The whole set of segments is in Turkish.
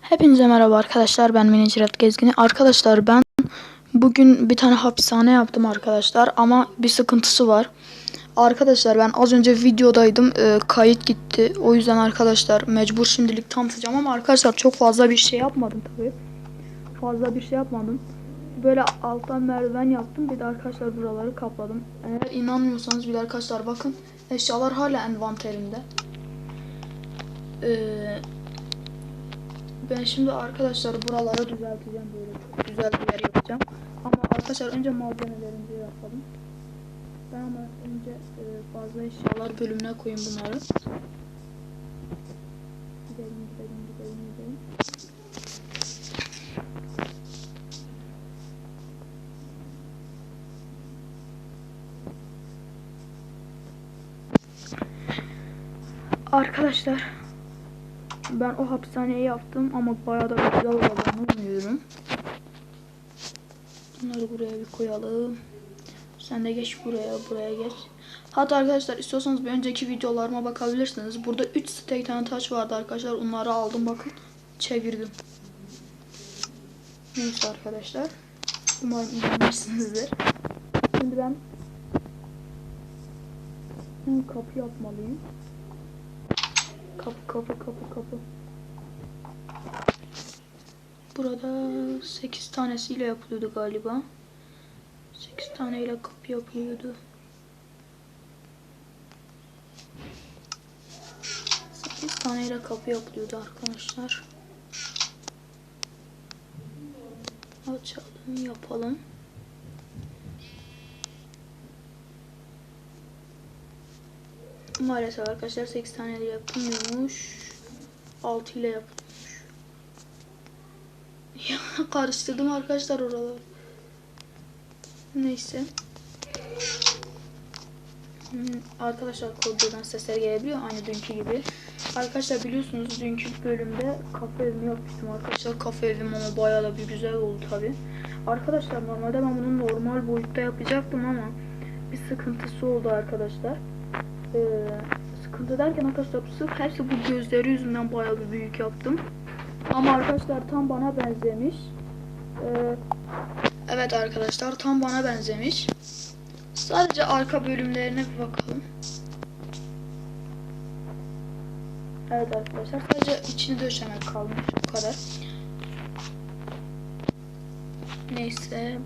Hepinize merhaba arkadaşlar ben Minicirat Gezgini. Arkadaşlar ben bugün bir tane hapishane yaptım arkadaşlar ama bir sıkıntısı var. Arkadaşlar ben az önce videodaydım e, kayıt gitti. O yüzden arkadaşlar mecbur şimdilik tanıtacağım ama arkadaşlar çok fazla bir şey yapmadım tabii. Fazla bir şey yapmadım. Böyle alttan merdiven yaptım bir de arkadaşlar buraları kapladım. Eğer inanmıyorsanız bir de arkadaşlar bakın eşyalar hala envanterimde. Eee ben şimdi arkadaşlar buraları düzelteceğim böyle çok güzel bir yer yapacağım. Ama arkadaşlar önce malzemelerimizi yapalım. Ben ama önce e, fazla eşyalar bölümüne koyayım bunları. Gidelim gidelim gidelim gidelim. Arkadaşlar ben o hapishaneyi yaptım ama bayağı da güzel olacağını umuyorum. Bunları buraya bir koyalım. Sen de geç buraya, buraya geç. Hatta arkadaşlar istiyorsanız bir önceki videolarıma bakabilirsiniz. Burada 3 steak tane taş vardı arkadaşlar. Onları aldım bakın. Çevirdim. Neyse arkadaşlar. Umarım inanmışsınızdır. Şimdi ben kapı yapmalıyım. Kapı kapı kapı kapı. Burada 8 tanesiyle yapılıyordu galiba. 8 taneyle kapı yapılıyordu. 8 taneyle kapı yapılıyordu arkadaşlar. Açalım yapalım. Maalesef arkadaşlar 8 tane ile yapılmıyormuş. 6 ile yapılmış. Ya karıştırdım arkadaşlar oraları. Neyse. Hmm, Arkadaşlar koridordan sesler gelebiliyor aynı dünkü gibi. Arkadaşlar biliyorsunuz dünkü bölümde kafe evimi yapmıştım arkadaşlar. Kafe evim ama bayağı da bir güzel oldu tabi. Arkadaşlar normalde ben bunu normal boyutta yapacaktım ama bir sıkıntısı oldu arkadaşlar. Ee, sıkıntı derken arkadaşlar sırf hepsi bu gözleri yüzünden bayağı bir büyük yaptım. Ama arkadaşlar tam bana benzemiş. Ee, evet arkadaşlar tam bana benzemiş. Sadece arka bölümlerine bir bakalım. Evet arkadaşlar sadece içini döşemek kalmış bu kadar. Neyse.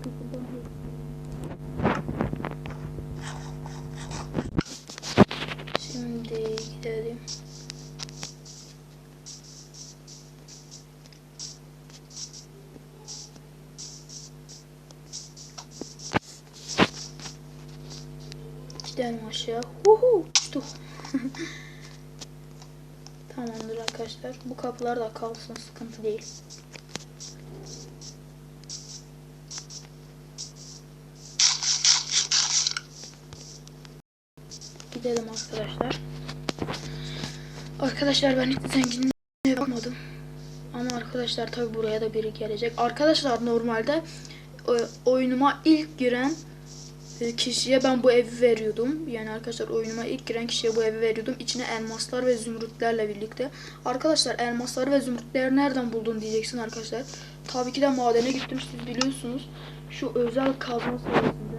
Aşağı. Uhu, uçtuk. Tamamdır arkadaşlar. Bu kapılar da kalsın sıkıntı değil. Gidelim arkadaşlar. Arkadaşlar ben hiç zenginliğe bakmadım. Ama arkadaşlar tabi buraya da biri gelecek. Arkadaşlar normalde e, oyunuma ilk giren kişiye ben bu evi veriyordum. Yani arkadaşlar oyunuma ilk giren kişiye bu evi veriyordum. İçine elmaslar ve zümrütlerle birlikte. Arkadaşlar elmasları ve zümrütleri nereden buldun diyeceksin arkadaşlar. Tabii ki de madene gittim siz biliyorsunuz. Şu özel kazma sayesinde.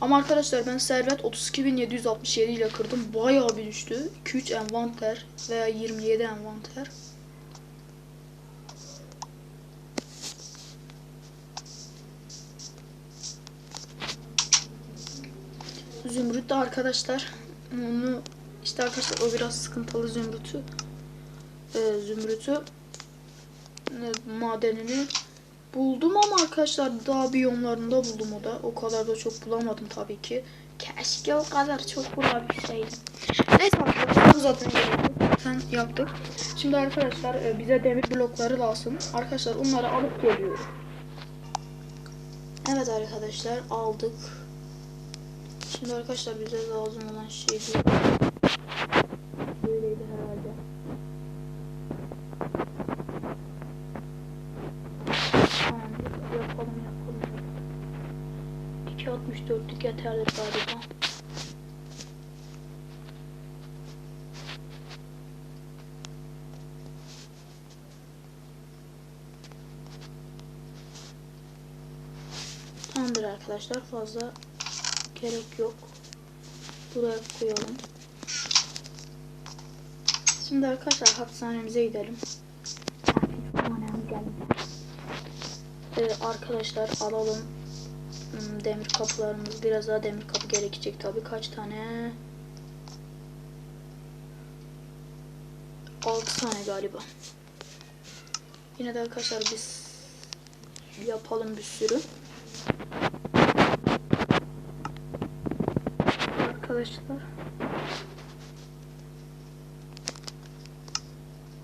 Ama arkadaşlar ben servet 32.767 ile kırdım. Bayağı bir düştü. 2-3 envanter veya 27 envanter. Zümrüt de arkadaşlar onu işte arkadaşlar o biraz sıkıntılı zümrütü e, zümrütü e, madenini buldum ama arkadaşlar daha biyomlarında buldum o da. O kadar da çok bulamadım tabii ki. Keşke o kadar çok bulabilseydim. Neyse arkadaşlar zaten. Zaten yaptık. Şimdi arkadaşlar e, bize demir blokları lazım. Arkadaşlar onları alıp geliyorum. Evet arkadaşlar aldık. Şimdi arkadaşlar bize lazım olan şey bu. Böyleydi herhalde. Tamam yapalım yapalım. 2.64'lük yeterli galiba. Tamamdır arkadaşlar fazla gerek yok. Buraya koyalım. Şimdi arkadaşlar hapishanemize gidelim. Ee, arkadaşlar alalım hmm, demir kapılarımız. Biraz daha demir kapı gerekecek tabi. Kaç tane? 6 tane galiba. Yine de arkadaşlar biz yapalım bir sürü. Arkadaşlar.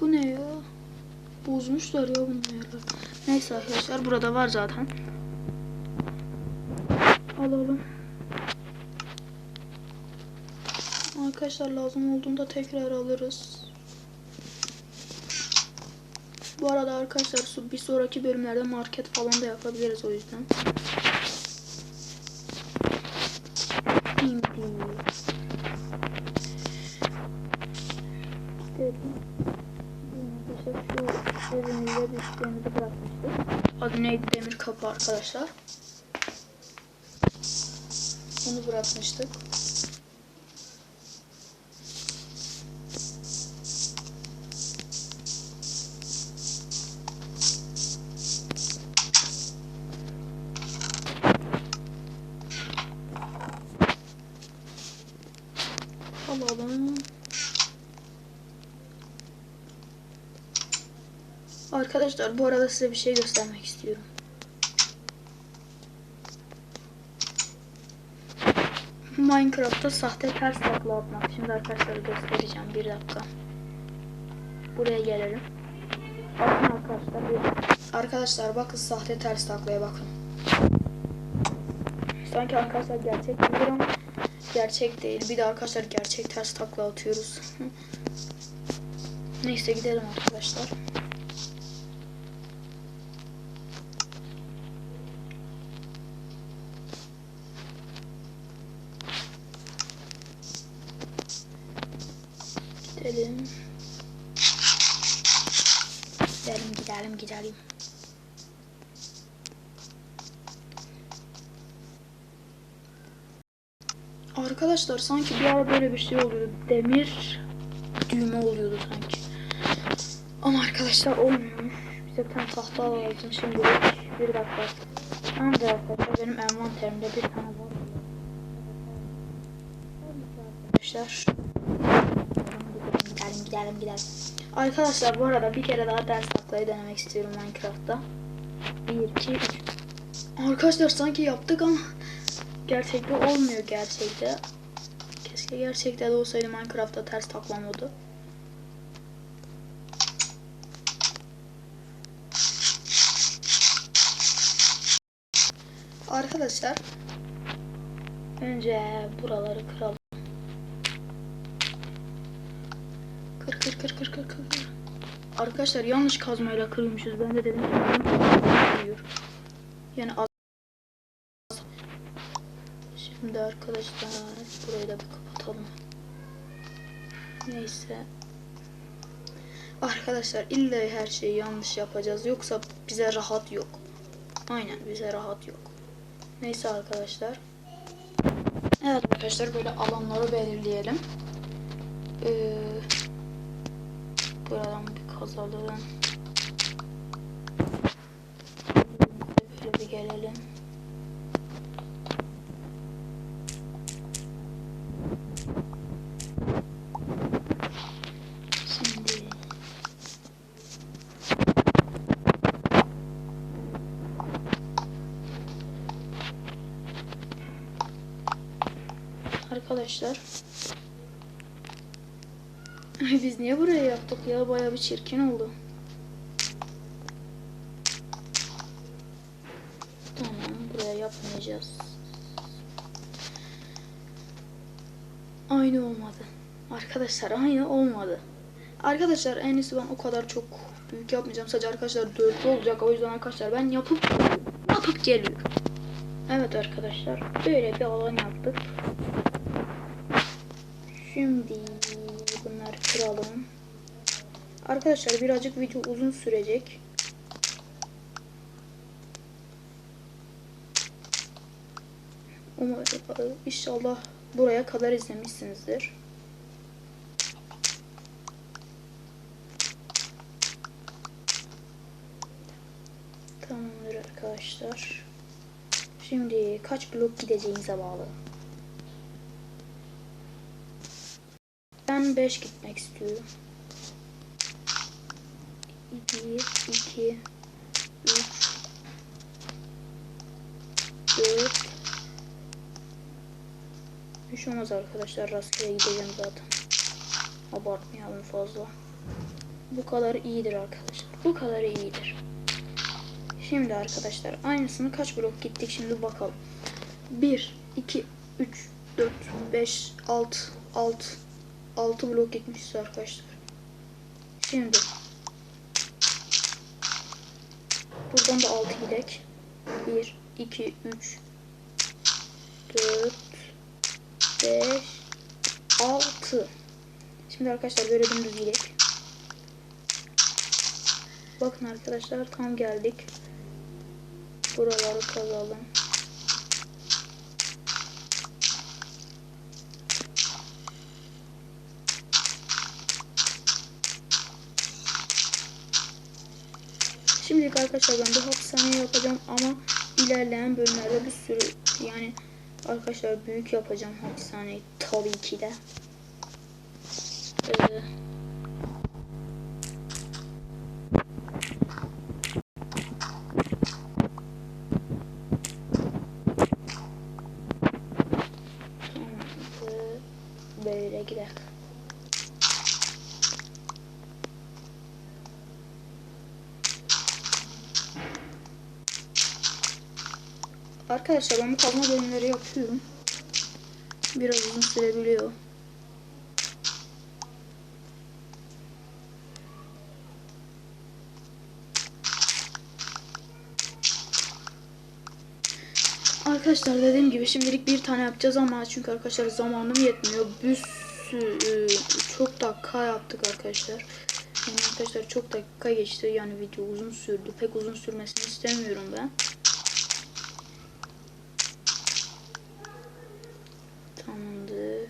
Bu ne ya? Bozmuşlar ya bunları. Neyse arkadaşlar burada var zaten. Alalım. Arkadaşlar lazım olduğunda tekrar alırız. Bu arada arkadaşlar bir sonraki bölümlerde market falan da yapabiliriz o yüzden. Kapı arkadaşlar. Onu bırakmıştık. Alalım. Arkadaşlar bu arada size bir şey göstermek istiyorum. Minecraft'ta sahte ters takla atmak. Şimdi arkadaşlar göstereceğim. Bir dakika. Buraya gelelim. Bakın arkadaşlar. Bir... Arkadaşlar bakın sahte ters taklaya bakın. Sanki arkadaşlar gerçek ama gerçek değil. Bir de arkadaşlar gerçek ters takla atıyoruz. Neyse gidelim arkadaşlar. Gidelim. Gidelim gidelim gidelim. Arkadaşlar sanki bir ara böyle bir şey oluyordu. Demir düğme oluyordu sanki. Ama arkadaşlar olmuyormuş. Bize bir tane tahta lazım şimdi. Bir dakika. Tamamdır arkadaşlar. Benim envanterimde bir tane var. Arkadaşlar. Gidelim gidelim gidelim. Arkadaşlar bu arada bir kere daha ders taklayı denemek istiyorum Minecraft'ta. 1, 2, 3. Arkadaşlar sanki yaptık ama gerçekte olmuyor gerçekte. Keşke gerçekte de olsaydı Minecraft'ta ters takla modu. Arkadaşlar önce buraları kıralım. Kır kır kır kır kır kır. Arkadaşlar yanlış kazmayla kırmışız. Ben de dedim. Yani az. Şimdi arkadaşlar burayı da bir kapatalım. Neyse. Arkadaşlar illa her şeyi yanlış yapacağız. Yoksa bize rahat yok. Aynen bize rahat yok. Neyse arkadaşlar. Evet arkadaşlar böyle alanları belirleyelim. Ee, buradan bir kazalım. Böyle bir gelelim. Şimdi arkadaşlar biz niye buraya yaptık ya bayağı bir çirkin oldu. Tamam buraya yapmayacağız. Aynı olmadı. Arkadaşlar aynı olmadı. Arkadaşlar en iyisi ben o kadar çok büyük yapmayacağım. Sadece arkadaşlar dörtlü olacak. O yüzden arkadaşlar ben yapıp yapıp geliyorum. Evet arkadaşlar böyle bir alan yaptık. Şimdi bunları kıralım. Arkadaşlar birazcık video uzun sürecek. Umarım, inşallah buraya kadar izlemişsinizdir. Tamamdır arkadaşlar. Şimdi kaç blok gideceğimize bağlı. 5 gitmek istiyorum. 1, 2, 3, 4, bir şey olmaz arkadaşlar rastgele gideceğim zaten. Abartmayalım fazla. Bu kadar iyidir arkadaşlar. Bu kadar iyidir. Şimdi arkadaşlar aynısını kaç blok gittik şimdi bakalım. 1, 2, 3, 4, 5, 6, 6, 6 blok gitmişiz arkadaşlar. Şimdi buradan da 6 gidek. 1, 2, 3, 4, 5, 6. Şimdi arkadaşlar böyle dümdüz gidelim. Bakın arkadaşlar tam geldik. Buraları kazalım. Şimdilik arkadaşlar ben bu hapishaneyi yapacağım ama ilerleyen bölümlerde bir sürü yani arkadaşlar büyük yapacağım hapishaneyi tabii ki de. Ee, Tamamdır. Böyle gidelim. Arkadaşlar ben bu kazma bölümleri yapıyorum. Biraz uzun sürebiliyor. Arkadaşlar dediğim gibi şimdilik bir tane yapacağız ama çünkü arkadaşlar zamanım yetmiyor. Bir sürü çok dakika yaptık arkadaşlar. Yani arkadaşlar çok dakika geçti yani video uzun sürdü. Pek uzun sürmesini istemiyorum ben. Tamamdır.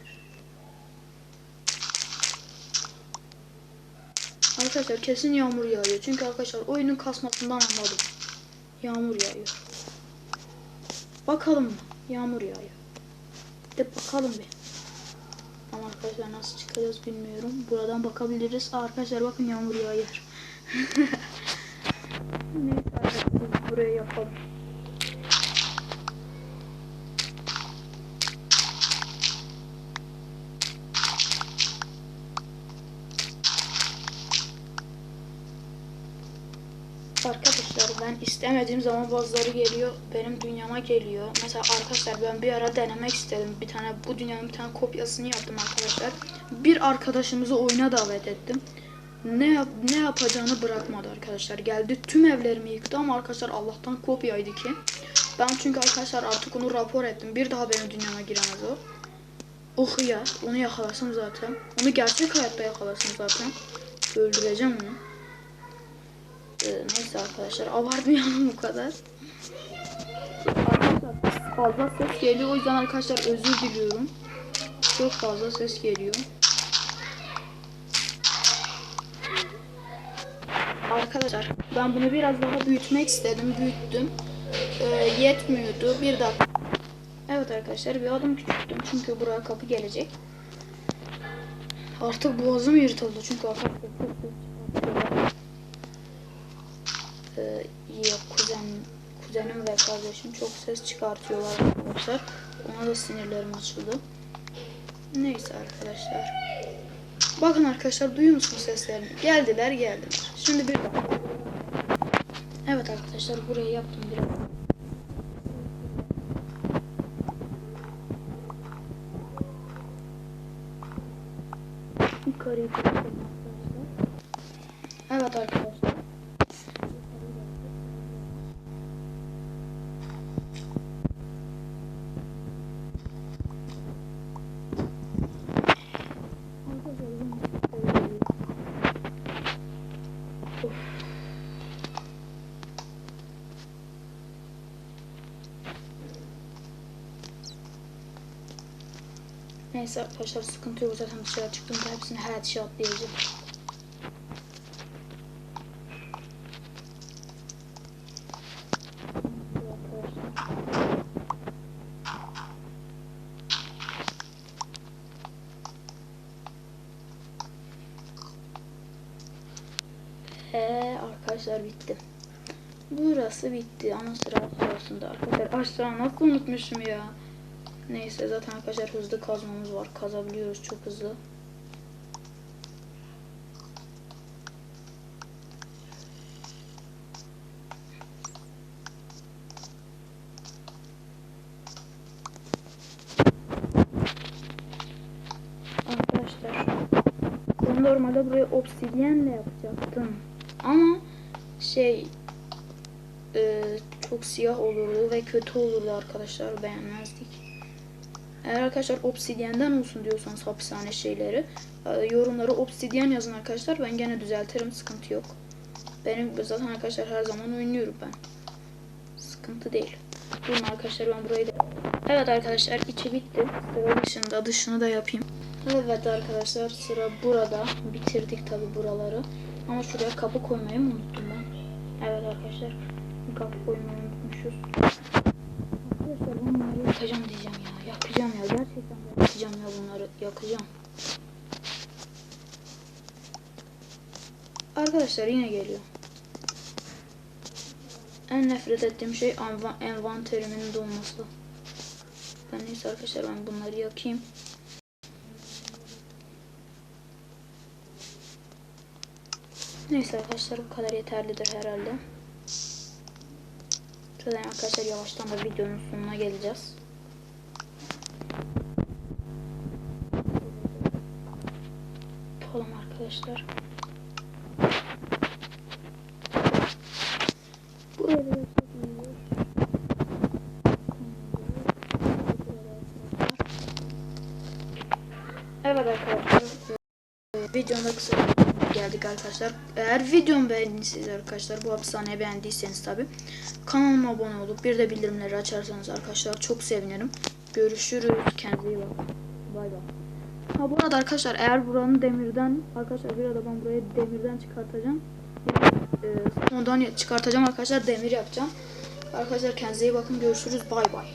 Arkadaşlar kesin yağmur yağıyor. Çünkü arkadaşlar oyunun kasmasından anladım. Yağmur yağıyor. Bakalım mı? Yağmur yağıyor. De bakalım bir. Ama arkadaşlar nasıl çıkacağız bilmiyorum. Buradan bakabiliriz. Arkadaşlar bakın yağmur yağıyor. Neyse arkadaşlar buraya yapalım. Arkadaşlar ben istemediğim zaman bazıları geliyor benim dünyama geliyor. Mesela arkadaşlar ben bir ara denemek istedim. Bir tane bu dünyanın bir tane kopyasını yaptım arkadaşlar. Bir arkadaşımızı oyuna davet ettim. Ne yap ne yapacağını bırakmadı arkadaşlar. Geldi tüm evlerimi yıktı ama arkadaşlar Allah'tan kopyaydı ki. Ben çünkü arkadaşlar artık onu rapor ettim. Bir daha benim dünyama giremez o. Oh ya onu yakalasam zaten. Onu gerçek hayatta yakalasam zaten. Öldüreceğim onu. Ee, neyse arkadaşlar abartmayalım bu kadar. Arkadaşlar fazla ses geliyor o yüzden arkadaşlar özür diliyorum. Çok fazla ses geliyor. Arkadaşlar ben bunu biraz daha büyütmek istedim. Büyüttüm. Ee, yetmiyordu. Bir dakika. Evet arkadaşlar bir adım küçülttüm. Çünkü buraya kapı gelecek. Artık boğazım yırtıldı. Çünkü arkadaşlar çok yok kuzen, kuzenim ve kardeşim çok ses çıkartıyorlar arkadaşlar. Ona da sinirlerim açıldı. Neyse arkadaşlar. Bakın arkadaşlar duyuyor musunuz seslerini? Geldiler geldiler. Şimdi bir. Evet arkadaşlar buraya yaptım biraz. Yukarıyı kapatalım arkadaşlar. Evet arkadaşlar. Of. Neyse arkadaşlar sıkıntı yok zaten dışarı çıktığımda hepsini headshot diyeceğim. Eee arkadaşlar bitti. Burası bitti ama sıra sonrasında arkadaşlar aşağı nasıl unutmuşum ya. Neyse zaten arkadaşlar hızlı kazmamız var. Kazabiliyoruz çok hızlı. Arkadaşlar normalde burayı obsidyenle yapacaktım. Ama şey e, çok siyah olurdu ve kötü olurdu arkadaşlar beğenmezdik. Eğer arkadaşlar obsidyenden olsun diyorsanız hapishane şeyleri e, yorumlara obsidyen yazın arkadaşlar. Ben gene düzeltirim sıkıntı yok. Benim zaten arkadaşlar her zaman oynuyorum ben. Sıkıntı değil. Durun arkadaşlar ben burayı da... Evet arkadaşlar içi bitti. Sıra dışında dışını da yapayım. Evet arkadaşlar sıra burada. Bitirdik tabi buraları. Ama şuraya kapı koymayı mı unuttum ben? Evet arkadaşlar. Kapı koymayı unutmuşuz. Arkadaşlar bunları yakacağım diyeceğim ya. Yakacağım ya. Gerçekten yakacağım ya bunları. Yakacağım. Arkadaşlar yine geliyor. En nefret ettiğim şey enva- envanterimin dolması. Ben neyse arkadaşlar ben bunları yakayım. Neyse arkadaşlar bu kadar yeterlidir herhalde. Zaten arkadaşlar yavaştan da videonun sonuna geleceğiz. Arkadaşlar. Buraya da yapabiliyoruz. Evet arkadaşlar. Videomda kısa geldik arkadaşlar. Eğer videomu beğendiyseniz arkadaşlar bu hapishaneyi beğendiyseniz tabi kanalıma abone olup bir de bildirimleri açarsanız arkadaşlar çok sevinirim. Görüşürüz. Kendinize iyi bakın. Ha bu arada arkadaşlar eğer buranın demirden arkadaşlar bir arada ben burayı demirden çıkartacağım. Yani, e, ondan çıkartacağım arkadaşlar demir yapacağım. Arkadaşlar kendinize iyi bakın. Görüşürüz. Bay bay.